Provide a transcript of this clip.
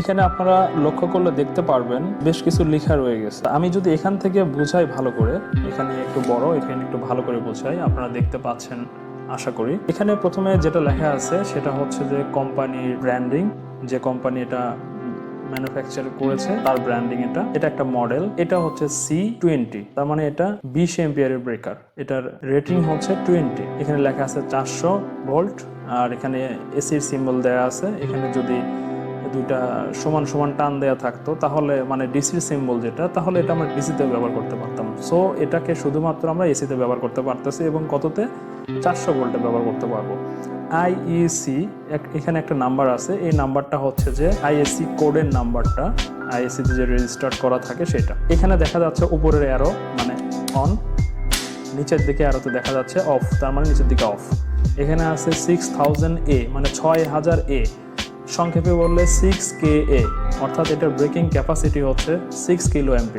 এখানে আপনারা লক্ষ্য করলে দেখতে পারবেন বেশ কিছু লেখা রয়ে গেছে। আমি যদি এখান থেকে বুঝাই ভালো করে, এখানে একটু বড়, এখানে একটু ভালো করে বুঝাই, আপনারা দেখতে পাচ্ছেন, আশা করি। এখানে প্রথমে যেটা লেখা আছে, সেটা হচ্ছে যে কোম্পানির ব্র্যান্ডিং, যে কোম্পানি এটা ম্যানুফ্যাকচার করেছে, তার ব্র্যান্ডিং এটা। এটা একটা মডেল, এটা হচ্ছে সি টোয়েন্টি তার মানে এটা বিশ এম্পিয়ারের ব্রেকার। এটার রেটিং হচ্ছে টোয়েন্টি এখানে লেখা আছে চারশো ভোল্ট, আর এখানে এসির সিম্বল দেওয়া আছে। এখানে যদি দুইটা সমান সমান টান দেওয়া থাকতো, তাহলে মানে ডিসির সিম্বল যেটা, তাহলে এটা আমরা ডিসিতে ব্যবহার করতে পারতাম। সো এটাকে শুধুমাত্র আমরা এসিতে ব্যবহার করতে পারতেছি এবং কততে? চারশো ভোল্টে ব্যবহার করতে পারব। আইইসি এখানে একটা নাম্বার আছে, এই নাম্বারটা হচ্ছে যে আইএসসি কোডের নাম্বারটা আইএসসিতে যে রেজিস্টার করা থাকে সেটা। এখানে দেখা যাচ্ছে উপরের অ্যারো মানে অন নিচের দিকে আরোতে দেখা যাচ্ছে অফ তার মানে নিচের দিকে অফ এখানে আছে সিক্স থাউজেন্ড এ মানে ছয় হাজার এ সংক্ষেপে বললে সিক্স কে এ অর্থাৎ এটার ব্রেকিং ক্যাপাসিটি হচ্ছে সিক্স কিলো অ্যাম্পিয়ার